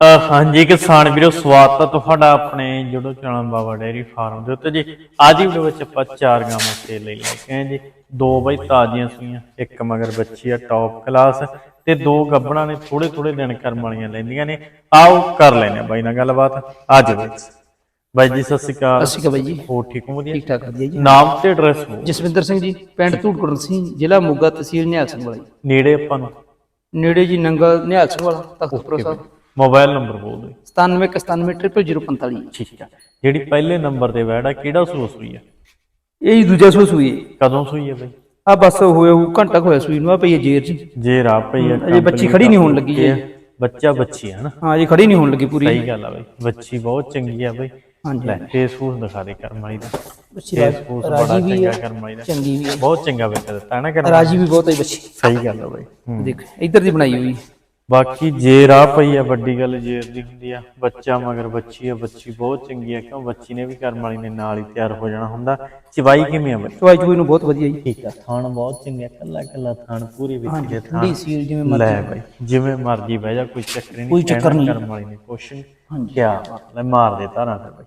ਹਾਂਜੀ ਕਿਸਾਨ ਵੀਰੋ ਸਵਾਗਤ ਹੈ ਤੁਹਾਡਾ ਆਪਣੇ ਜੁੜੋ ਚੈਨਲ ਬਾਬਾ ਡੇਰੀ ਫਾਰਮ ਦੇ ਉੱਤੇ ਜੀ। ਅੱਜ ਦੀ ਵੀਡੀਓ ਵਿੱਚ ਆਪਾਂ ਚਾਰ ਗਾਵਾਂ ਸੇਲ ਲਈ ਲੈ ਕੇ ਆਏ ਜੀ। ਦੋ ਬਈ ਤਾਜ਼ੀਆਂ ਸੂਈਆਂ ਇੱਕ ਮਗਰ ਬੱਚੀ ਆ ਟੌਪ ਕਲਾਸ ਤੇ ਦੋ ਗੱਬਣਾ ਨੇ ਥੋੜੇ ਥੋੜੇ ਦਿਨ ਕਰਮ ਵਾਲੀਆਂ ਲੈਂਦੀਆਂ ਨੇ। ਆਓ ਕਰ ਲੈਨੇ ਬਾਈ ਨਾਲ ਗੱਲਬਾਤ। ਅੱਜ ਵਿੱਚ ਬਾਈ ਜੀ ਸਤਿ ਸ਼੍ਰੀ ਅਕਾਲ। ਸਤਿ ਸ਼੍ਰੀ ਅਕਾਲ ਬਾਈ ਜੀ। ਹੋ ਠੀਕ ਹੋ ਵਧੀਆ? ਠੀਕ ਠਾਕ ਵਧੀਆ ਜੀ। ਨਾਮ ਤੇ ਐਡਰੈਸ ਜਸਵਿੰਦਰ ਸਿੰਘ ਜੀ ਪਿੰਡ ਧੂੜਕੁਰਨ ਸਿੰਘ ਜ਼ਿਲ੍ਹਾ ਮੋਗਾ ਤਹਿਸੀਲ ਨਿਹਾਲ ਸਿੰਘ ਵਾਲਾ ਨੇੜੇ ਆਪਾਂ ਨੂੰ। ਨੇੜੇ ਜੀ ਨੰਗਲ ਨਿਹਾਲ ਸਿੰਘ ਵਾਲਾ ਤਖਤਪੁਰਾ ਸਾਹਿਬ। ਮੋਬਾਈਲ ਨੰਬਰ ਬੋਲ ਦਿਓ 9791970045 ਠੀਕ ਆ। ਜਿਹੜੀ ਪਹਿਲੇ ਨੰਬਰ ਤੇ ਵੈੜ ਆ ਕਿਹੜਾ ਸੂਸ ਹੋਈ ਆ? ਇਹ ਜੀ ਦੂਜਾ ਸੂਸ ਸੂਈ ਹੈ ਕਦੋਂ ਸੂਈ ਆ ਬਈ? ਆ ਬਸ ਹੋਇਆ ਉਹ ਘੰਟਾ ਕੁ ਹੋਇਆ ਸੂਈ ਨੂੰ ਆ ਪਈ ਹੈ ਜੇਰ ਜੀ। ਜੇ ਰਾ ਪਈ ਆ ਅਜੇ ਬੱਚੀ ਖੜੀ ਨਹੀਂ ਹੋਣ ਲੱਗੀ ਜੀ। ਬੱਚਾ ਬੱਚੀ ਹੈ ਨਾ। ਹਾਂ ਜੀ ਖੜੀ ਨਹੀਂ ਹੋਣ ਲੱਗੀ ਪੂਰੀ। ਸਹੀ ਗੱਲ ਆ ਬਈ ਬੱਚੀ ਬਹੁਤ ਚੰਗੀ ਆ ਬਈ। ਹਾਂਜੀ ਲੈ ਫੇਸਬੁੱਕ ਦਿਖਾ ਦੇ ਕਰਮ ਵਾਲੀ ਦਾ। ਬੱਚੀ ਫੇਸਬੁੱਕ ਬੜਾ ਚੰਗਾ ਹੈ ਕਰਮ ਵਾਲੀ ਦਾ। ਚੰਗੀ ਵੀ ਹੈ ਬਹੁਤ ਚੰਗਾ ਵੇਚ ਦਿੱਤਾ ਹੈ ਨਾ ਕਰਮ ਰਾਜੀ ਵੀ ਬਹੁਤ ਹੈ ਬੱਚੀ। ਸਹੀ ਗੱਲ ਆ ਬਈ। ਹੂੰ। ਦੇਖ ਇੱਧਰ ਦੀ ਬਣਾਈ ਹੋਈ। ਬਾਕੀ ਜੇ ਰਾਹ ਪਈ ਆ ਵੱਡੀ ਗੱਲ ਜੇਰ ਦੀ ਹੁੰਦੀ ਆ ਬੱਚਾ ਮਗਰ ਬੱਚੀ ਆ ਬੱਚੀ ਬਹੁਤ ਚੰਗੀ ਆ ਕਿਉਂ ਬੱਚੀ ਨੇ ਵੀ ਕਰਮ ਵਾਲੀ ਨੇ ਨਾਲ ਹੀ ਤਿਆਰ ਹੋ ਜਾਣਾ ਹੁੰਦਾ। ਚਵਾਈ ਕਿਵੇਂ ਆ ਬਈ ਚਵਾਈ ਚੂਈ ਨੂੰ ਬਹੁਤ ਵਧੀਆ ਜੀ। ਠੀਕ ਆ ਥਾਣ ਬਹੁਤ ਚੰਗਾ ਕੱਲਾ ਕੱਲਾ ਥਾਣ ਪੂਰੀ ਵਿੱਚ ਦੇ ਥਾਣ ਸੀਲ ਜਿਵੇਂ ਮਰਜ਼ੀ ਲੈ ਬਾਈ ਜਿਵੇਂ ਮਰਜ਼ੀ ਬਹਿ ਜਾ ਕੋਈ ਚੱਕਰ ਨਹੀਂ ਕੋਈ ਚੱਕਰ ਨਹੀਂ। ਕਰਮ ਵਾਲੀ ਨੇ ਕੁਛ ਨਹੀਂ ਕਿਆ ਲੈ ਮਾਰ ਦੇ ਧਾਰਾਂ ਫਿਰ ਬਾਈ।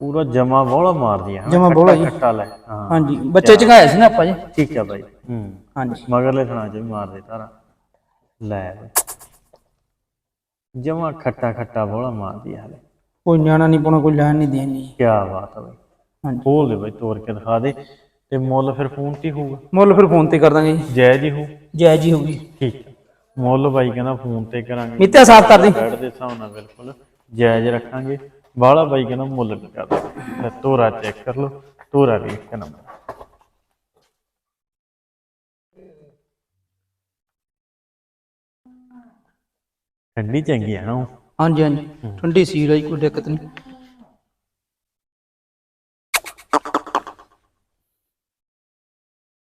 ਪੂਰਾ ਜਮਾ ਬੋਲਾ ਮਾਰਦੀ ਆ ਜਮਾਂ ਬੋਹਲਾ ਜੀ। ਕੱਟਾ ਲੈ ਹਾਂਜੀ ਬੱਚੇ ਚੰਗਾਇਆ ਸੀ ਨਾ ਆਪਾਂ ਜੀ। ਠੀਕ ਆ ਬਾਈ ਹੂੰ। ਹਾਂਜੀ। ਮਗਰਲੇ ਥਣਾ ਚ ਵੀ ਮਾਰ ਦੇ ਧਾਰਾਂ। ਲੈ ਜਮਾ ਖੱਟਾ ਖੱਟਾ ਬੋਲਾ ਮਾਰਦੀ ਆ ਹਲੇ। ਕੋਈ ਨਿਆਣਾ ਨਹੀਂ ਪਾਉਣਾ ਕੋਈ ਲੈਣ ਨਹੀਂ ਦੇਣੀ। ਕਿਆ ਬਾਤ ਆ ਬਾਈ। ਹਾਂਜੀ। ਖੋਲ ਦੇ ਬਾਈ ਤੋੜ ਕੇ ਦਿਖਾ ਦੇ। ਤੇ ਮੁੱਲ ਫਿਰ ਫੋਨ ਤੇ ਹੀ ਹੋਊਗਾ। ਮੁੱਲ ਫਿਰ ਫੋਨ ਤੇ ਕਰ ਦਾਂਗੇ ਜੀ। ਜਾਇਜ਼ ਹੀ ਹੋਊ। ਜਾਇਜ਼ ਹੀ ਹੋਊਗੀ। ਠੀਕ ਆ। ਮੁੱਲ ਬਾਈ ਕਹਿੰਦਾ ਫੋਨ ਤੇ ਕਰਾਂਗੇ। ਮਿੱਤਿਆ ਸਾਫ਼ ਕਰ ਦੇ। ਬੈਡ ਦੇ ਹਿਸਾਬ ਨਾਲ ਬਿਲਕੁਲ। ਜਾਇਜ਼ ਰੱਖਾਂਗੇ। ਬਾਹਲਾ ਬਾਈ ਕਹਿੰਦਾ ਮੁੱਲ ਨਹੀਂ ਕਰਦਾ ਤੋਰਾ ਚੈੱਕ ਕਰ ਲਓ। ਤੋਰਾ ਵੀ ਇੱਕ ਨੰਬਰ। ਠੰਡੀ ਚੰਗੀ ਹੈ ਨਾ ਉਹ। ਹਾਂਜੀ ਹਾਂਜੀ। ਠੰਡੀ ਸੀਲ ਆਈ ਕੋਈ ਦਿੱਕਤ ਨਹੀਂ।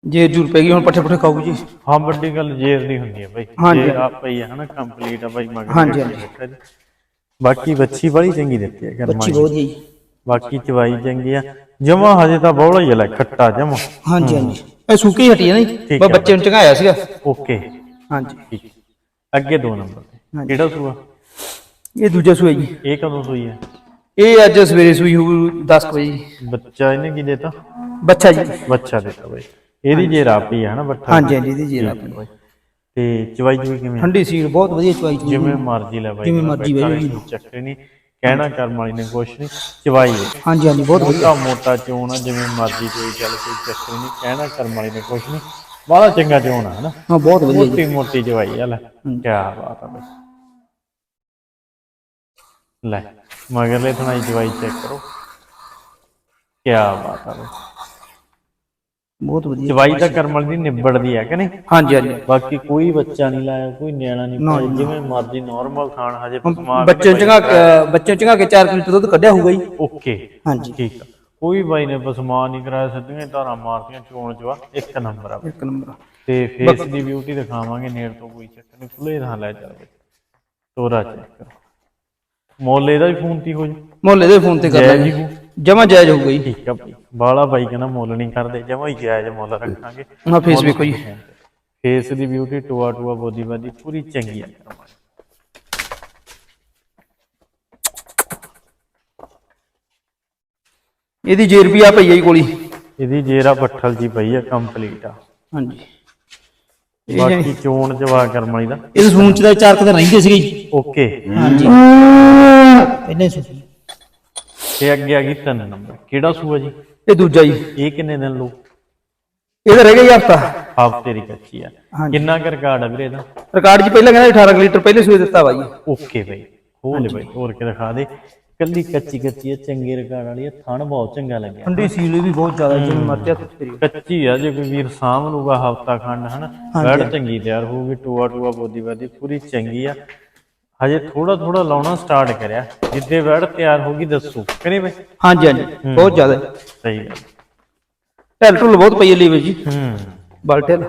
ਜੇ ਜੂਰ ਪੈ ਗਈ ਹੁਣ ਪੱਠੇ ਪੱਠੇ ਖਾਊ ਜੀ? ਹਾਂ ਵੱਡੀ ਗੱਲ ਜੇਰ ਦੀ ਹੁੰਦੀ ਹੈ ਬਾਈ ਹਾਂਜੀ। ਜੇਰ ਆ ਪਈ ਹੈ ਹਨਾ ਕੰਪਲੀਟ ਆ ਬਾਈ ਮਗਰ ਹਾਂਜੀ, ਬੈਠਾ ਜੀ। ਬਾਕੀ ਬੱਚੀ ਬੜੀ ਚੰਗੀ ਦਿੱਤੀ ਹੈ ਕਰਮਾਂ ਬੱਚੀ। ਬਹੁਤ ਜੀ। ਬਾਕੀ ਚਵਾਈ ਚੰਗੀ ਆ। ਜਮਾ ਹਜੇ ਤਾਂ ਬੌਲਾ ਹੀ ਲੈ ਖੱਟਾ ਜਮਾ। ਹਾਂਜੀ ਹਾਂਜੀ। ਇਹ ਸੁੱਕੀ ਹਟੀ ਹੈ ਨਾ ਜੀ। ਠੀਕ ਬਸ ਹੈ। ਬੱਚੇ ਨੂੰ ਚੰਗਾਇਆ ਸੀਗਾ। ਓਕੇ। ਹਾਂਜੀ। ਠੀਕ। ਅੱਗੇ ਦੋ ਨੰਬਰ ਤੇ। ਹਾਂਜੀ। ਕਿਹੜਾ ਸੂਆ? ਇਹ ਦੂਜਾ ਸੂਆ ਜੀ। ਇਹ ਕਦੋਂ ਸੂਈ ਹੈ? ਇਹ ਅੱਜ ਸਵੇਰੇ ਸੂਈ ਹੋਊ 10 ਵਜੇ। ਜੀ। ਬੱਚਾ ਇਹਨੇ ਕੀ ਦੇਤਾ? ਬੱਚਾ ਜੀ। ਬੱਚਾ ਦੇਤਾ ਬਾਈ। ਇਹਦੀ ਜੇ ਰਾਪੀ ਹੈ ਨਾ ਬੱਠਾ ਹਾਂਜੀ ਹਾਂਜੀ ਇਹਦੀ ਜੀਰਾ ਬਾਈ। ਤੇ ਚਵਾਈ ਚੁਈ ਕਿਵੇਂ? ਠੰਡੀ ਸੀਲ ਬਹੁਤ ਵਧੀਆ ਚਵਾਈ ਚੂਈ। ਜਿਵੇਂ ਮਰਜ਼ੀ ਲੈ ਬਾਈ ਜਿਵੇਂ ਮਰਜ਼ੀ ਬਾਈ। ਕੋਈ ਚੱਕਰ ਨਹੀਂ ਕਹਿਣਾ ਕਰਮ ਵਾਲੀ ਨੇ ਕੁਛ ਨਹੀਂ ਚਵਾਈ ਹੈ। ਹਾਂਜੀ ਹਾਂਜੀ ਬਹੁਤ ਵਧੀਆ। ਮੋਟਾ ਮੋਟਾ ਚੋਣ ਆ ਜਿਵੇਂ ਮਰਜ਼ੀ ਕੋਈ ਚੱਲ ਕੋਈ ਚੱਕਰ ਨਹੀਂ ਕਹਿਣਾ ਕਰਮ ਵਾਲੀ ਨੇ ਕੁਛ ਨਹੀਂ ਬੜਾ ਚੰਗਾ ਚੋਣ ਆ ਹਨਾ? ਹਾਂ ਬਹੁਤ ਵਧੀਆ ਜੀ ਮੋਟੀ ਮੋਟੀ ਚਵਾਈ ਆ ਲੈ। ਕੀ ਬਾਤ ਆ ਬਾਈ। ਲੈ ਮਗਰਲੇ ਥਣਾਈ ਚਵਾਈ ਚੈੱਕ ਕਰੋ। ਕੀ ਬਾਤ ਆ ਬਾਈ। ਬਹੁਤ ਵਧੀਆ। ਚਵਾਈ ਤਾਂ ਕਰਮ ਵਾਲੀ ਦੀ ਨਿਬੜਦੀ ਹੈ ਕਿ ਨਹੀਂ? ਹਾਂਜੀ ਹਾਂਜੀ। ਬਾਕੀ ਕੋਈ ਬੱਚਾ ਨਹੀਂ ਲਾਇਆ ਕੋਈ ਨਿਆਣਾ ਨਹੀਂ ਪਾਇਆ। ਜਿਵੇਂ ਮਰਜ਼ੀ ਨਾਰਮਲ ਖਾਣ ਹਜੇ ਪਸਮਾ ਬੱਚੇ ਚੰਗਾ ਬੱਚੇ ਚੰਗਾ ਕੇ 4 ਕਿਲੋ ਦੁੱਧ ਕੱਢਿਆ ਹੋਊਗਾ ਜੀ। ਓਕੇ। ਹਾਂਜੀ। ਠੀਕ ਆ। ਕੋਈ ਬਾਈ ਨੇ ਪਸਮਾ ਨਹੀਂ ਕਰਾਇਆ ਸਿੱਧੀਆਂ ਹੀ ਧਾਰਾਂ ਮਾਰਤੀਆਂ ਚੋਣ ਚਵਾ ਇੱਕ ਨੰਬਰ ਆ ਇੱਕ ਨੰਬਰ ਤੇ ਫੇਸ ਦੀ ਬਿਊਟੀ ਦਿਖਾਵਾਂਗੇ ਨੇੜ ਤੋਂ ਕੋਈ ਚੱਕਰ ਨਹੀਂ ਖੁੱਲੇ ਥਾਂ ਲੈ ਚੱਲ ਬਈ। ਤੋਰਾ ਚੈੱਕ ਕਰੋ। ਮੁੱਲ ਇਹਦਾ ਵੀ ਫੋਨ ਤੇ ਹੀ ਜੀ। ਮੁੱਲ ਇਹਦੇ ਫੋਨ ਤੇ ਕਰ ਲਾਂਗੇ। ਹੋਊ। ਜਮਾ ਜਾਇਜ਼ ਹੋਊਗਾ ਜੀ। ਠੀਕ ਆ ਬਾਈ। ਬਾਲਾ ਬਾਈ ਕਹਿੰਦਾ ਮੁੱਲ ਨਹੀਂ ਕਰਦੇ ਜਮਾ ਹੀ ਜਾਇਜ਼ ਮੁੱਲ ਰੱਖਾਂਗੇ। ਹਾਂ ਫੇਸ ਵੇਖੋ ਜੀ। ਫੇਸ ਦੀ ਬਿਊਟੀ ਟੋਆ ਟੋਆ ਬੋਦੀ ਬਾਦੀ ਪੂਰੀ ਚੰਗੀ ਆ। ਇਹਦੀ ਜੇਰ ਵੀ ਆ ਪਈ ਆ ਜੀ ਕੋਲੀ। ਇਹਦੀ ਜੇਰਾ ਬੱਠਲ ਜੀ ਪਈ ਆ ਕੰਪਲੀਟ ਆ। ਹਾਂਜੀ। ਬਾਕੀ ਚੋਣ ਜਵਾ ਕਰਮ ਵਾਲੀ ਦਾ। ਇਹ ਸੂਨ ਚ ਦਾ ਚਾਰ ਕਦਰ ਰਹਿੰਦੇ ਸੀਗੇ ਜੀ। ਓਕੇ। ਹਾਂਜੀ। ਪਹਿਲੇ ਸੂਈ ਤੇ ਅੱਗੇ ਆ ਗਈ ਤਿੰਨ ਨੰਬਰ। ਕਿਹੜਾ ਸੂਆ ਜੀ? ਇਹ ਦੂਜਾ ਜੀ। ਇਹ ਕਿੰਨੇ ਦਿਨ ਲੋ ਇਹਦਾ ਰਹਿ ਗਿਆ ਜੀ ਹਫਤਾ। ਹਫ਼ਤੇ ਦੀ ਕੱਚੀ ਆ। ਹਾਂਜੀ। ਕਿੰਨਾ ਕੁ ਰਿਕਾਰਡ ਆ ਵੀਰੇ ਇਹਦਾ? ਰਿਕਾਰਡ ਜੀ ਪਹਿਲਾਂ ਕਹਿੰਦਾ 18 ਕੁ ਲੀਟਰ ਪਹਿਲੇ ਸੂਏ ਦਿੱਤਾ ਵਾ ਜੀ ਓਕੇ ਬਈ। ਹੋ ਲੈ ਬਈ। ਹੋਰ ਕੇ ਦਿਖਾ ਦੇ। ਕੱਲੀ ਕੱਚੀ ਕੱਚੀ ਆ ਚੰਗੇ ਰਿਕਾਰਡ ਵਾਲੀ ਆ ਥਣ ਬਹੁਤ ਚੰਗਾ ਲੱਗਿਆ। ਠੰਡੀ ਸੀਲ ਵੀ ਬਹੁਤ ਜ਼ਿਆਦਾ ਜਿਵੇਂ ਮਰਜ਼ੀ ਹੱਥ ਕੱਚੀ ਆ ਜੇ ਕੋਈ ਵੀਰ ਸਾਂਭ ਲੂਗਾ ਹਫਤਾ ਖੰਡ ਹਨਾ ਬੈਡ ਚੰਗੀ ਤਿਆਰ ਹੋਊਗੀ ਟੂਆ ਟੂਆ ਬੋਦੀ ਬਾਦੀ ਪੂਰੀ ਚੰਗੀ ਆ। ਹਜੇ ਥੋੜਾ ਥੋੜਾ ਲਾਉਣਾ ਸਟਾਰਟ ਕਰਿਆ ਜਿੱਦੇ ਬੈਡ ਤਿਆਰ ਹੋਗੀ ਦੱਸੋ ਕਰੀ ਬਈ? ਹਾਂਜੀ ਹਾਂਜੀ ਬਹੁਤ ਜ਼ਿਆਦਾ। ਸਹੀ ਗੱਲ। ਢਿੱਲ ਢੁੱਲ ਬਹੁਤ ਪਈ ਹੈ ਲੀਵੇ ਜੀ। ਹੂੰ। ਬਲਟੇਲ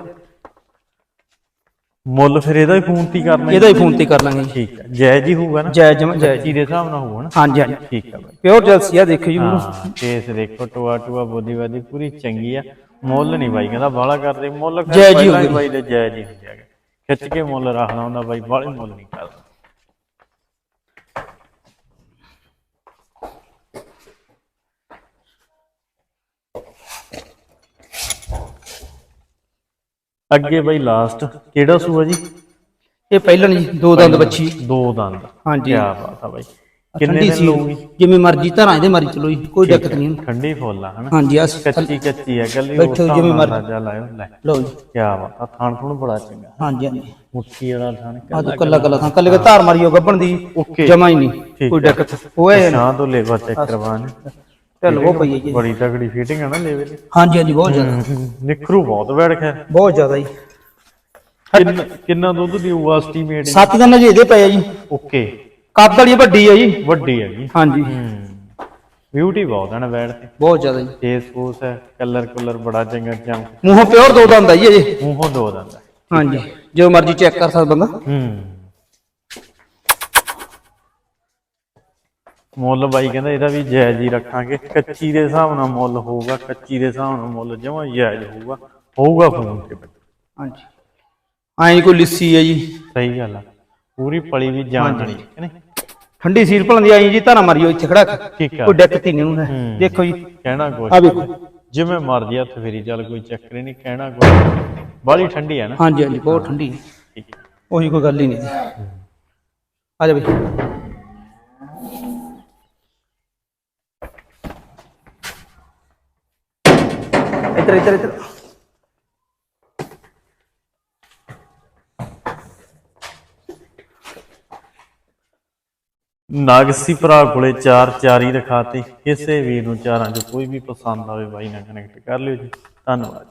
ਮੁੱਲ ਫਿਰ ਇਹਦਾ ਹੀ ਫੋਨ ਤੇ ਹੀ ਕਰਨਾ ਇਹਦਾ ਹੀ ਫੋਨ ਤੇ ਕਰ ਲਾਂਗੇ ਜੀ। ਠੀਕ ਹੈ ਜਾਇਜ਼ ਹੀ ਹੋਊਗਾ ਨਾ? ਜਾਇਜ਼ ਜਮਾ ਜਾਇਜ਼ ਕੱਚੀ ਦੇ ਹਿਸਾਬ ਨਾਲ ਹੋਊਗਾ ਨਾ? ਹਾਂਜੀ ਹਾਂਜੀ। ਠੀਕ ਹੈ ਬਾਈ। ਪਿਓਰ ਜਲਸੀ ਆ ਦੇਖੋ ਜੀ। ਹਾਂ ਕੇਸ ਦੇਖੋ ਟੂਆ ਟੂਆ ਬੋਦੀ ਬਾਦੀ ਪੂਰੀ ਚੰਗੀ ਆ। ਮੁੱਲ ਨਹੀਂ ਬਾਈ ਕਹਿੰਦਾ ਬਾਲਾ ਕਰਦੇ। ਮੁੱਲ ਜਾਇਜ਼ ਹੀ ਹੋਊਗੀ। ਬਾਈ ਦੇ ਜਾਇਜ਼ ਹੀ ਹੁੰਦੇ ਹੈਗੇ ਖਿੱਚ ਕੇ ਮੁੱਲ ਰੱਖਣਾ ਹੁੰਦਾ ਬਾਈ ਬਾਲੇ ਮੁੱਲ ਨਹੀਂ ਕਰਦਾ ਅੱਗੇ ਬਈ ਲਾਸਟ ਕਿਹੜਾ ਸੂਆ ਜੀ? ਇਹ ਪਹਿਲਾਂ ਜੀ ਦੋ ਦੰਦ ਬੱਚੀ। ਦੋ ਦੰਦ। ਹਾਂਜੀ। ਕੀ ਬਾਤ ਆ ਬਾਈ। ਕਿੰਨੇ ਠੰਡੀ ਦਿਨ ਸੀ। ਲਊਗੀ? ਜਿਵੇਂ ਮਰਜ਼ੀ ਧਰਾਂ ਇਹਦੇ ਮਰਜ਼ੀ ਚਲੋ ਜੀ ਕੋਈ ਦਿੱਕਤ ਨਹੀਂ। ਠੰਡੀ ਫੁੱਲ ਆ ਹਨਾ? ਹਾਂਜੀ ਆ ਕੱਚੀ ਕੱਚੀ ਆ ਗੱਲੀ ਬੈਠੋ ਜਿਵੇਂ ਮਰਜ਼ੀ। ਜਾ ਲਾਇਓ ਲੈ। ਲਓ ਜੀ। ਕੀ ਬਾਤ ਆ ਥਾਣ ਥੁਣ ਬੜਾ ਚੰਗਾ। ਹਾਂਜੀ ਹਾਂਜੀ। ਮੁੱਠੀ ਵਾਲਾ ਥਾਣ ਆ ਤੂੰ ਕੱਲਾ ਕੱਲਾ ਥਾਂ ਕੱਲੇ ਧਾਰ ਮਾਰੀਓ ਗੱਬਣ ਦੀ ਓਕੇ। ਜਮਾ ਹੀ ਨਹੀਂ ਠੀਕ ਕੋਈ ਹੈ। ਦਿੱਕਤ ਓਏ ਸ਼ਾਂ ਤੋਂ ਲੇਵਾ ਚੈੱਕ ਕਰਵਾਣ ਚੱਲ ਉਹ ਪਈ ਹੈ ਜੀ। ਬੜੀ ਤਗੜੀ ਫਿਟਿੰਗ ਆ ਨਾ ਲੇਵੇ ਦੀ। ਹਾਂਜੀ ਹਾਂਜੀ ਬਹੁਤ ਜ਼ਿਆਦਾ। ਨਿਖਰੂ ਬਹੁਤ ਬੈਠ ਗਿਆ ਬਹੁਤ ਜ਼ਿਆਦਾ ਜੀ। ਕਿੰਨਾ ਕਿੰਨਾ ਦੁੱਧ ਦੀ ਉਹ ਐਸਟੀਮੇਟ ਸੱਤ ਦਿਨ ਜੀ ਇਹਦੇ ਪਏ ਆ ਜੀ। ਓਕੇ। ਕੱਦ ਵਾਲੀ ਵੱਡੀ ਹੈ ਜੀ। ਵੱਡੀ ਹੈ ਜੀ। ਹਾਂਜੀ। ਹੂੰ। ਬਿਊਟੀ ਬਹੁਤ ਹੈ ਨਾ ਬੈਠ ਤੇ। ਬਹੁਤ ਜ਼ਿਆਦਾ ਜੀ। ਫੇਸ ਫੂਸ ਹੈ ਕਲਰ ਕਲਰ ਬੜਾ ਚੰਗਾ ਚਮ ਮੂੰਹੋਂ ਪਿਓਰ ਦੋ ਦੰਦ ਆ ਜੀ ਅਜੇ। ਮੂੰਹੋਂ ਦੋ ਦੰਦ ਹੈ। ਹਾਂਜੀ। ਜੋ ਮਰਜ਼ੀ ਚੈੱਕ ਕਰ ਸਕਦਾ ਬੰਦਾ। ਹੂੰ। ਮੁੱਲ ਬਾਈ ਕਹਿੰਦਾ ਇਹਦਾ ਵੀ ਜਾਇਜ਼ ਹੀ ਰੱਖਾਂਗੇ। ਕੱਚੀ ਦੇ ਹਿਸਾਬ ਨਾਲ ਮੁੱਲ ਹੋਊਗਾ ਕੱਚੀ ਦੇ ਹਿਸਾਬ ਨਾਲ ਮੁੱਲ ਜਮਾ ਜਾਇਜ਼ ਹੋਊਗਾ। ਹੋਊਗਾ ਫੋਨ ਤੇ। ਹਾਂਜੀ। ਐਂ ਕੋਈ ਲਿੱਸੀ ਹੈ ਜੀ। ਸਹੀ ਗੱਲ ਆ। ਪੂਰੀ ਪਲੀ ਵੀ ਜਾਣ ਵਾਲੀ ਹੈ ਨਹੀਂ? ਠੰਡੀ ਸੀਲ ਭਲਣ ਦੀ ਆਈ ਜੀ ਧਾਰਾ ਮਾਰੀਓ ਇੱਥੇ ਖੜਾ ਕੇ। ਠੀਕ ਆ। ਕੋਈ ਦਿੱਕਤ ਹੀ ਨਹੀਂ ਉਹਨੂੰ। ਹੂੰ। ਦੇਖੋ ਜੀ। ਕਹਿਣਾ ਕੁਛ ਆ ਵੇਖੋ। ਜਿਵੇਂ ਮਰਜ਼ੀ ਹੱਥ ਫੇਰੀ ਚੱਲ ਕੋਈ ਚੱਕਰ ਹੀ ਨਹੀਂ ਕਹਿਣਾ ਕੁਛ ਬਾਲੀ ਠੰਡੀ ਹੈ ਨਾ। ਹਾਂਜੀ ਹਾਂਜੀ ਬਹੁਤ ਠੰਡੀ। ਹੈ। ਠੀਕ ਹੈ ਉਹੀ ਕੋਈ ਗੱਲ ਹੀ ਨਹੀਂ। ਜੀ ਆ ਜਾ ਬਈ। ਇੱਧਰ ਇੱਧਰ ਇੱਧਰ। ਨਾਗਸੀ ਭਰਾ ਕੋਲੇ ਚਾਰ ਚਾਰੀ ਰਖਾਤੇ। ਕਿਸੇ ਵੀਰ ਨੂੰ ਚਾਰਾਂ ਚੋਂ ਕੋਈ ਵੀ ਪਸੰਦ ਆਵੇ ਬਾਈ ਨਾਲ ਕਨੈਕਟ ਕਰ ਲਿਓ ਜੀ। ਧੰਨਵਾਦ